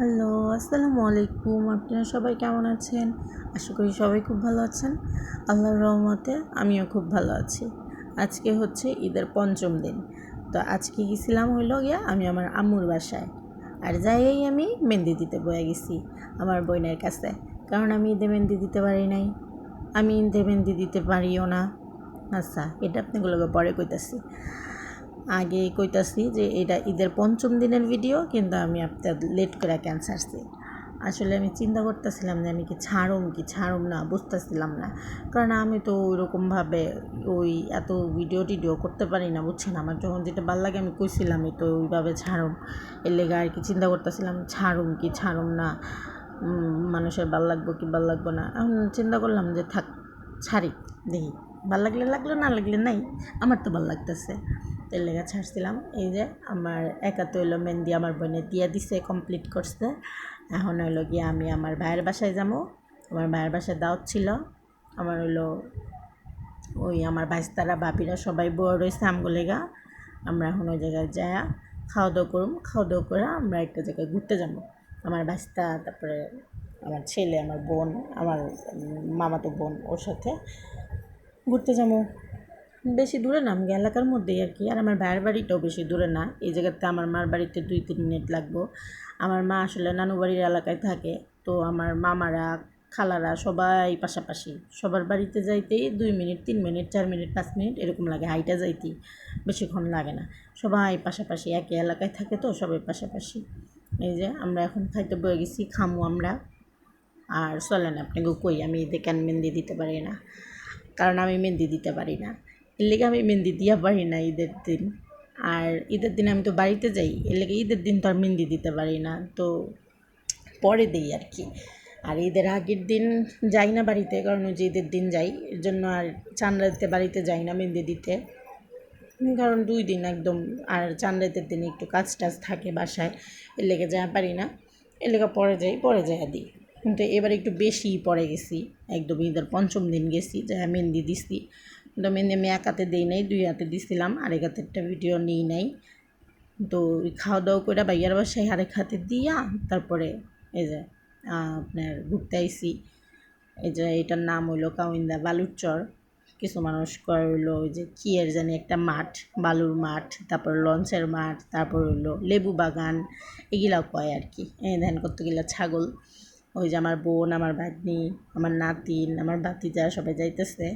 Hello, আসসালামু আলাইকুম। আপনারা সবাই কেমন আছেন? আশা করি সবাই খুব ভালো আছেন। আল্লাহর রহমতে আমিও খুব ভালো আছি। আজকে হচ্ছে ঈদের পঞ্চম দিন। তো আজকে গেছিলাম হইল গিয়া আমি আমার আম্মুর বাসায়। আর যাইয়েই আমি মেহেন্দি দিতে বয়ে গেছি আমার বোনের কাছে। কারণ আমি ঈদে মেহেন্দি দিতে পারি নাই। আমি ঈদে মেহেন্দি দিতে পারিও না। আচ্ছা এটা আপনাগুলোকে পরে কইতাছি। আগে কইতাছি যে এটা ঈদের পঞ্চম দিনের ভিডিও কিন্তু আমি আপনার লেট করে ক্যান্সারছি আসলে আমি চিন্তা করতেছিলাম যে আমি কি ছাড়ুম কি ছাড়ুম না, বুঝতেছিলাম না। কারণ আমি তো ওইরকমভাবে ওই এত ভিডিও টিডিও করতে পারি না, বুঝছেন? আমার যখন যেটা ভালো লাগে আমি কইছিলামই তো ওইভাবে ছাড়ুম। এর লেগে আর কি চিন্তা করতেছিলাম, ছাড়ুম কি ছাড়ুম না? মানুষের ভালো লাগবো কি ভালো লাগবো না? এখন চিন্তা করলাম যে থাক, ছাড়ি, দেখি। ভালো লাগলে লাগল, না লাগলে নাই। আমার তো ভালো লাগতেছে। তেল লেগা ছাড়ছিলাম। এই যে আমার একা তো হইল মেহেন্দি আমার বোনে দিয়া দিছে কমপ্লিট করছে। এখন হইল গিয়ে আমি আমার ভাইয়ের বাসায় যাব। আমার ভাইয়ের বাসায় দাওয়াত ছিল। আমার হইল ওই আমার ভাইস্তারা বাপিরা সবাই বড় রয়েছে আমগুলেগা আমরা এখন ওই জায়গায় যায়া খাওয়া দাওয়া করুম। খাওয়া দাওয়া করে আমরা একটা জায়গায় ঘুরতে যাব। আমার ভাইস্তা, তারপরে আমার ছেলে, আমার বোন, আমার মামাতো বোন ওর সাথে ঘুরতে যাব। বেশি দূরে না, আমি এলাকার মধ্যেই আর কি। আর আমার ভাইয়ের বাড়িটাও বেশি দূরে না। এই জায়গাতে আমার মার বাড়িতে দুই, তিন মিনিট লাগবো। আমার মা আসলে নানু বাড়ির এলাকায় থাকে। তো আমার মামারা, খালারা সবাই পাশাপাশি। সবার বাড়িতে যাইতেই দুই মিনিট, তিন মিনিট, চার মিনিট, পাঁচ মিনিট এরকম লাগে। হাইটা যাইতেই বেশিক্ষণ লাগে না। সবাই পাশাপাশি একই এলাকায় থাকে তো সবাই পাশাপাশি। এই যে আমরা এখন খাইতে বয়ে গেছি, খামু আমরা। আর চলেন, আপনাকে কই? আমি ঈদে কেন মেহেন্দি দিতে পারি না? কারণ আমি মেহেন্দি দিতে পারি না। এর লেগে আমি মেহেন্দি দিয়া পারি না ঈদের দিন। আর ঈদের দিন আমি তো বাড়িতে যাই, এর লেগে ঈদের দিন তো আর মেহেন্দি দিতে পারি না, তো পরে দিই আর কি। আর ঈদের আগের দিন যাই না বাড়িতে, কারণ ওই যে ঈদের দিন যাই, এর জন্য আর চান্দ্রাতে বাড়িতে যাই না মেহেন্দি দিতে। কারণ দুই দিন একদম আর চান্দ্রাতের দিন একটু কাজ টাজ থাকে বাসায়, এর লেগে যা পারি না, এর লেগে পরে যাই পরে যাই দিই। কিন্তু এবার একটু বেশি পরে গেছি, একদম ঈদের পঞ্চম দিন গেছি যা মেহেন্দি দিছি। মেহেন্দি আমি এক হাতে দিই নাই, দুই হাতে দিছিলাম, আরেক একটা ভিডিও নিই নাই। তো খাওয়া দাওয়া করে বাইয়ার বাসায় আরেক হাতে দিয়া তারপরে এই যে আপনার ঘুরতে আইসি এই যে এটার নাম হইল কাউইন্দা বালুর চর। কিছু মানুষ ওই যে, কি এর জানি একটা মাঠ, বালুর মাঠ, তারপর লঞ্চের মাঠ, তারপর হইল লেবু বাগান এগুলাও কয় আর কি। ধ্যান করতে গেলে ছাগল, ওই যে আমার বোন, আমার ভাগ্নি, আমার নাতিন, আমার ভাতিজা সবাই যাইতেছে।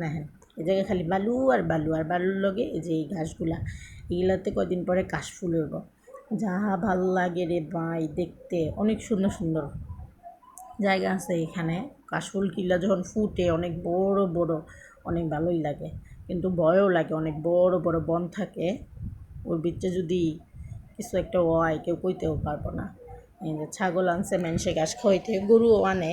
না হ্যাঁ। এই জায়গায় খালি বালু আর বালু, আর বালুর লগে এই যে এই ঘাসগুলা এগুলাতে কদিন পরে কাশফুল হইব। যা ভালো লাগে রে ভাই দেখতে, অনেক সুন্দর সুন্দর জায়গা আছে এখানে। কাশফুল কিল্লা যখন ফুটে অনেক বড় বড়, অনেক ভালোই লাগে। কিন্তু ভয়ও লাগে, অনেক বড় বড় বন থাকে। ওর ভিতরে যদি কিছু একটা হয়, কেউ কইতেও পারব না। ছাগল আনছে মানুষে ঘাস খাওয়াইতে, গরুও আনে।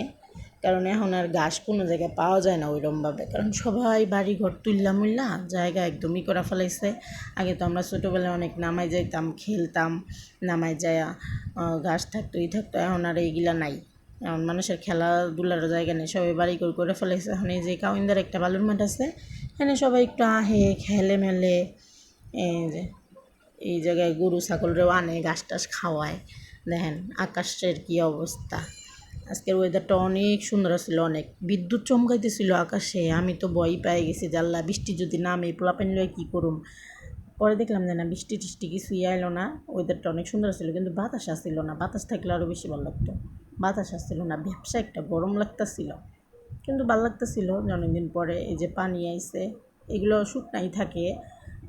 কারণ এখন আর ঘাস কোনো জায়গায় পাওয়া যায় না ওইরমভাবে। কারণ সবাই বাড়ি ঘর তুললা মুল্লা জায়গা একদমই করা ফেলাইছে। আগে তো আমরা ছোটোবেলায় অনেক নামাই যাইতাম, খেলতাম, নামাই যায় ঘাস থাকতো, ই থাকতো, এখন আর এইগুলা নাই। এখন মানুষের খেলাধুলার জায়গা নেই, সবাই বাড়ি করে করে ফেলাইছে। এখন এই যে কাউইন্দার একটা বালুর মাঠ আছে, এখানে সবাই একটু আহে, খেলে মেলে, এই যে, এই জায়গায় গরু, ছাগলরেও আনে, ঘাস টাস খাওয়ায়। দেখেন, আকাশের কী অবস্থা। আজকের ওয়েদারটা অনেক সুন্দর ছিল অনেক। বিদ্যুৎ চমকাইতেছিল আকাশে, আমি তো ভয় পেয়ে গেছি জাল্লা বৃষ্টি যদি নামে পোলাপানি লয়ে কী করুম? পরে দেখলাম যে না, বৃষ্টি টিষ্টি কিছুই আইলো না ওয়েদারটা অনেক সুন্দর ছিল কিন্তু বাতাস আসছিল না। বাতাস থাকলে আরও বেশি ভালো লাগতো। বাতাস আসছিল না, ব্যবসা একটা গরম লাগতেছিল। কিন্তু ভালো লাগতেছিল অনেকদিন পরে এই যে পানি আইছে, এগুলো শুকনাই থাকে,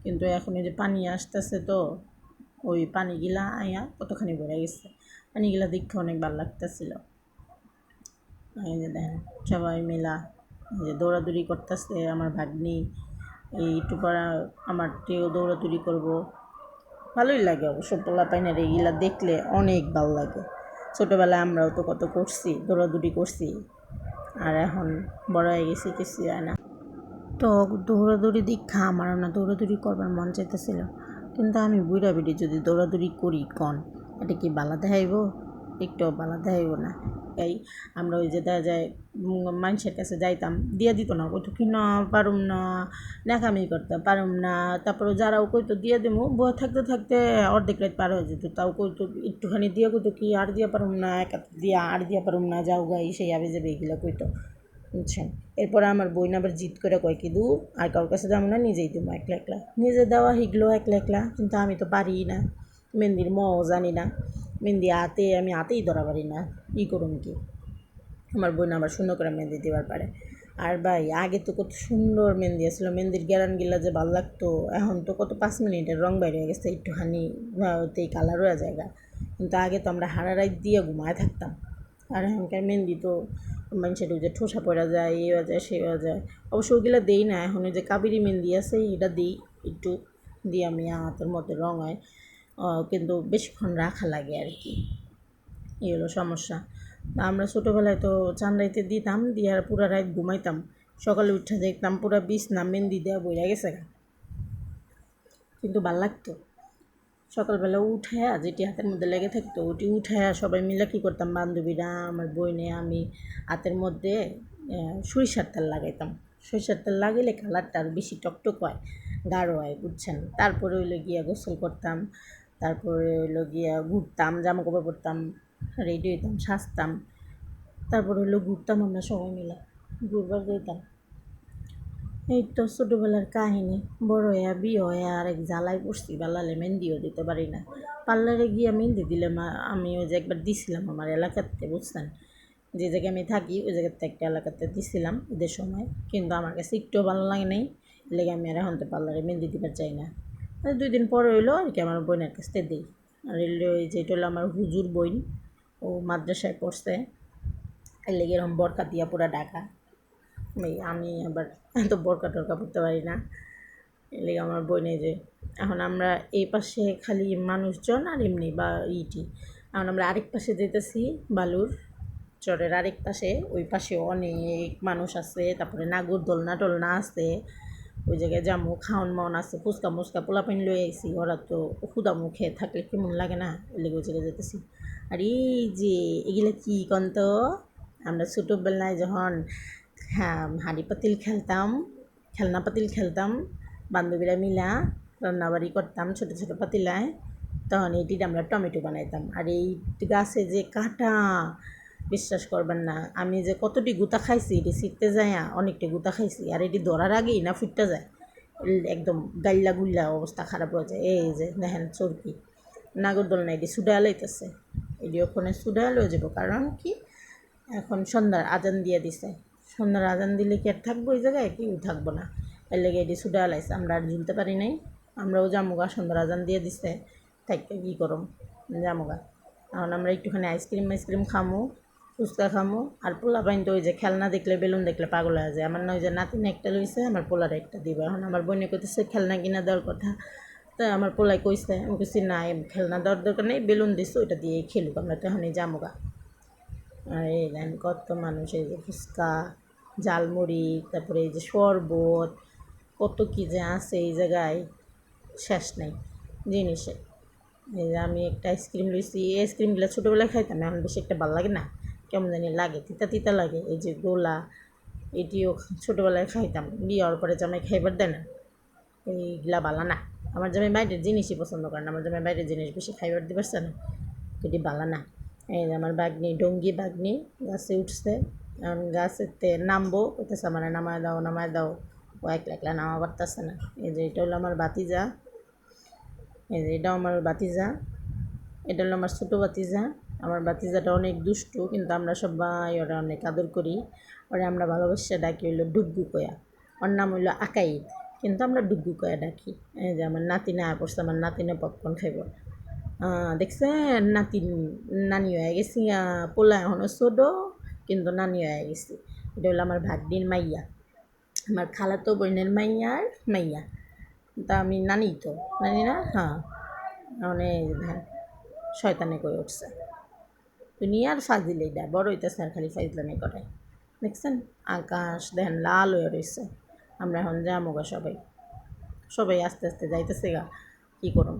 কিন্তু এখন এই যে পানি আসতেছে তো, ওই পানিগুলা আয়া কতখানি বেড়ে গেছে। পানিগুলা দেখতে অনেক ভালো লাগতেছিল। এই যে দেখেন, সবাই মিলা যে দৌড়াদৌড়ি করতেছে, আমার ভাগ্নি, এই একটু আমার টেও দৌড়াদৌড়ি করব। ভালোই লাগে অবশ্য পোলা পাইনের এইগুলা দেখলে অনেক ভালো লাগে। ছোটোবেলায় আমরাও তো কত করছি, দৌড়াদৌড়ি করছি, আর এখন বড় হয়ে গেছি কিছু হয় না। তো দৌড়াদৌড়ি দীক্ষা আমারও না দৌড়াদৌড়ি করবার মন চাইতেছিল, কিন্তু আমি বুড়া বিড়ি যদি দৌড়াদৌড়ি করি কন, এটা কি বালা দেখাইব? একটু বালা দেয়ও না। এই আমরা ওই যে দেখা যায় মানুষের কাছে যাইতাম, দিয়ে দিত না, কইতো, কি না, পারুম না নাকামি করতে পারুম না। তারপরে যারাও কইতো, দিয়ে দেবো বয়ে থাকতে থাকতে অর্ধেক রাত পার হয়ে যেত। তাও কইতো, একটুখানি দিয়ে, কইতো, কি আর দিয়ে পারুম না, এক দিয়ে আর দিয়ে পারুম না, যাও গাই সেই আবে যাবে এগুলো কইতো। বুঝছেন? এরপরে আমার বোন আবার জিদ করে কয়, কি দূর, আর কারোর কাছে যাব না, নিজেই দেবো একলা একলা। নিজে দেওয়া শিখলো একলা একলা, কিন্তু আমি তো পারি না। মেহেন্দির মও জানি না। মেহেন্দি হাতে, আমি হাতেই ধরা পারি না। ই করুন কি? আমার বোন আবার সুন্দর করে মেহেন্দি দেওয়ার পারে। আর ভাই, আগে তো কত সুন্দর মেহেন্দি আসছিল মেহেন্দির গ্যারান গিলা যে ভালো লাগতো, এখন তো কত পাঁচ মিনিটের রং বাইরে হয়ে গেছে। একটুখানি ওতেই কালার হয়ে জায়গা কিন্তু আগে তো আমরা হারা রাত দিয়ে ঘুমায় থাকতাম। আর এখনকার মেহেন্দি তো মানুষের ওই যে ঠোসা পড়া যায়, এ হয়ে যায়, সে হয়ে যায়। অবশ্য ওইগুলো দেই না। এখন ওই যে কাবেরি মেহেন্দি আছে এটা দিই। একটু দিয়ে আমি হাতের মধ্যে রং হয়। কিন্তু বেশিক্ষণ রাখা লাগে আর কি। এই হলো সমস্যা। আমরা ছোটোবেলায় তো চান্দাইতে দিতাম, দিয়ে আর পুরা রাত ঘুমাইতাম। সকালে উঠে দেখতাম পুরা বিছনা মেহেন্দি দেওয়া বইয়া গেছে কিন্তু ভালো লাগতো। সকালবেলা উঠে যেটি হাতের মধ্যে লেগে থাকতো, ওটি উঠে সবাই মিলে কী করতাম, বান্ধবীরা, আমার বই বইনে আমি হাতের মধ্যে সরিষার তেল লাগাইতাম। সরিষার তেল লাগাইলে কালারটা আরও বেশি টকটক হয়, গাঢ় হয়, বুঝছেন? তারপরে হইল গিয়া গোসল করতাম। তারপরে হইল গিয়া ঘুরতাম জামা কাপড় পরতাম রেডি হইতাম, সাজতাম। তারপরে হইল ঘুরতাম আমরা সবাই মিলে, ঘুরবার যেতাম এই তো ছোটোবেলার কাহিনী, বড় হইয়া বিয়ে হইয়া আর এক জ্বালাই পড়ছি, বালালে মেহেন্দিও দিতে পারি না। পার্লারে গিয়ে মেহেন্দি দিলাম আমি ওই যে একবার দিছিলাম আমার এলাকাতে, বুঝছেন? যে জায়গায় আমি থাকি, ওই জায়গাতে একটা এলাকাতে দিছিলাম ঈদের সময়, কিন্তু আমার কাছে একটুও ভালো লাগে নাই লেগে আমি আর এখন তো পার্লারে মেহেন্দি দিবার চাই না। দুই দিন পরে হইল আর কি আমার বোনের কাছ থেকে দিই। আর হইল ওই যেটা হলো আমার হুজুর বইন ও মাদ্রাসায় পড়ছে। এর লেগে এরকম বরকা দিয়া পুরা ঢাকা। এই আমি আবার এত বরকা টরকা পড়তে পারি না। এর লেগে আমার বোনে যে, এখন আমরা এই পাশে খালি মানুষজন আর এমনি বা ইটি। এখন আমরা আরেক পাশে যেতেছি, বালুর চরের আরেক পাশে। ওই পাশে অনেক মানুষ আছে, তারপরে নাগর দোলনা টোলনা আছে। ওই জায়গায় জামু খাওয়ান মাওন আছে, ফুচকা মুচকা পোলা পানি লয়ে আইসি ওরা তো ক্ষুদা মুখে থাকলে কেমন লাগে না? লেগে ওই জায়গায় যেতেছি আর এই যে, এগুলো কী কন্ত আমরা ছোটোবেলায় যখন হাঁড়ি পাতিল খেলতাম, খেলনা পাতিল খেলতাম, বান্ধবীরা মিলা রান্নাবাড়ি করতাম ছোটো ছোটো পাতিলায়, তখন এইটির আমরা টমেটো বানাইতাম। আর এই গাছে যে কাঁটা বিশ্বাস করবেন না। আমি যে কতটি গুতা খাইছি, এটি ছিটতে যায় অনেকটি গুতা খাইছি, আর এটি ধরার আগেই না ফুটতে যায়। একদম গাল্লা গুল্লা অবস্থা খারাপ হয়ে যায়। এই যে দেখেন চরকি নাগরদোল না এটি সুডা লাইতেছে এটি ওখানে সুডা লয়ে যাব, কারণ কি? এখন সন্ধ্যার আজান দিয়ে দিছে। সন্ধ্যার আজান দিলে কি আর থাকব ওই জায়গায়? কেউ থাকব না। এর লেগে এটি সুডা লাইছে আমরা আর ঝুলতে পারি নাই। আমরাও জামুগা সন্ধ্যার আজান দিয়ে দিছে। থাকতে কী করম? জামুগা। এখন আমরা একটুখানি আইসক্রিম আইসক্রিম খামো। ফুচকা খামো। আর পোলা পাইন তো ওই যে খেলনা দেখলে, বেলুন দেখলে পাগল হয়ে যায়। আমার না ওই যে নাতিন একটা লইছে, আমার পোলার একটা দিব। এখন আমার বোনে কইতেছে, খেলনা কিনা দেওয়ার কথা। তা আমার পোলাই কইছে, আমি কইছি, না খেলনা দেওয়ার দরকার নেই, বেলুন দিছে, ওইটা দিয়ে খেলুক, আমরা তো এখনই জামুগা আর এই দেন কত মানুষ, এই যে ফুচকা, ঝালমুড়ি, তারপরে এই যে শরবত, কত কী যে আছে এই জায়গায়, শেষ নেই জিনিসে। এই যে আমি একটা আইসক্রিম লইছি, এই আইসক্রিমগুলো ছোটোবেলায় খাইতাম, এখন বেশি একটা ভালো লাগে না। কেমন জানি লাগে, তিতা তিতা লাগে। এই যে গোলা, এটিও ছোটোবেলায় খাইতাম। বিয়ে হওয়ার পরে জামাই খাইবার দেয় না, এইগুলা ভালো না। আমার জামাই বাইরের জিনিসই পছন্দ করে না, আমার জামাই বাইরের জিনিস বেশি খাইবার পারছে না, এটি বালা না। এই আমার বাগনি, ডঙ্গি বাগনি, গাছে উঠছে এখন গাছেতে নামবো কোথাছে আমার নামায় দাও নামায় দাও, ও একলা একলা নামা পারতেছে না। এই যে এটা হলো আমার বাতিজা এই যে এটাও আমার বাতিজা এটা হলো আমার ছোটো বাতিজা আমার বাতিজাটা অনেক দুষ্টু কিন্তু আমরা সবাই ওরা অনেক আদর করি। ওরা আমরা ভালোবাসা ডাকি হইল ডুগ্গু কয়া ওর নাম হইল আকাইদ কিন্তু আমরা ডুগ্গু কয়া ডাকি। এই যে আমার নাতিনে আয় পড়ছে আমার নাতিনে পপকর্ন খাইব। আহ, দেখছেন? নাতিন নানি হয়ে গেছি পোলা এখনও ছোটো কিন্তু নানি হয়ে গেছি। এটা হলো আমার ভাগ্নির মাইয়া। আমার খালাতো বোনের মাইয়ার মাইয়া। তা আমি নানি তো। নানি না? হ্যাঁ। অনেক শয়তানে করে উঠছে। দুনিয়ার ফাজিল এইটা বড় হইতেছে আর খালি ফাইজলামি করে দেখছেন? আকাশ, দেখেন, লাল হয়ে রয়েছে আমরা এখন যা গা সবাই। সবাই আস্তে আস্তে যাইতেছে গা, কী করুন